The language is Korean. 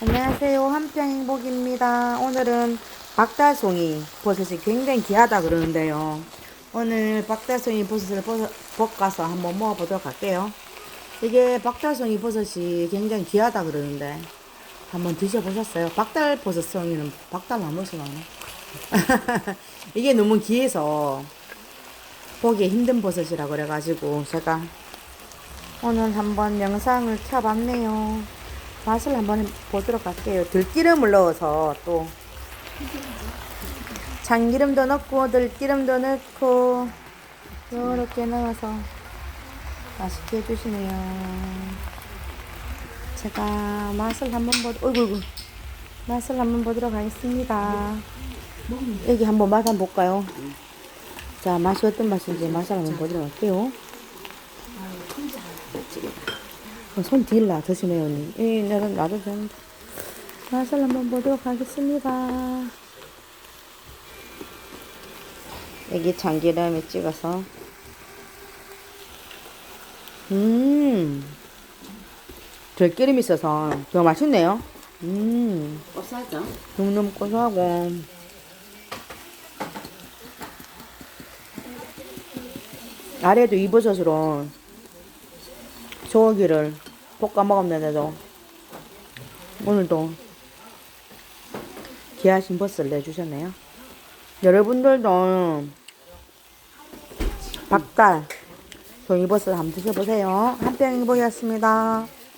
안녕하세요. 한평 행복입니다. 오늘은 박달송이 버섯이 굉장히 귀하다 그러는데요. 오늘 박달송이 버섯을 버섯- 볶아서 한번 먹어보도록 할게요. 이게 박달송이 버섯이 굉장히 귀하다 그러는데 한번 드셔보셨어요? 박달 버섯송이는 박달 나무에서 나오네. 이게 너무 귀해서 보기 힘든 버섯이라 그래가지고 제가 오늘 한번 영상을 켜봤네요. 맛을 한번 보도록 할게요. 들기름을 넣어서 또 참기름도 넣고 들기름도 넣고 이렇게 넣어서 맛있게 해주시네요. 제가 맛을 한번 보도, 어이구, 어이구. 맛을 한번 보도록 하겠습니다. 여기 한번 맛 한번 볼까요? 자, 맛이 어떤 맛인지 맛을 한번 보도록 할게요. 어, 손 딜라 조심해요 언니. 예, 내가 나도 좀 맛을 한번 보도록 하겠습니다. 여기 참기름에 찍어서. 음. 들기름 있어서 더 맛있네요. 음. 어싸죠? 너무너무 고소하고. 아래도 이 버섯으로 소고기를 볶아 먹었는데도 오늘도 귀하신 버섯을 내주셨네요. 여러분들도 박달 송이버섯 한번 드셔보세요. 한평행복이었습니다.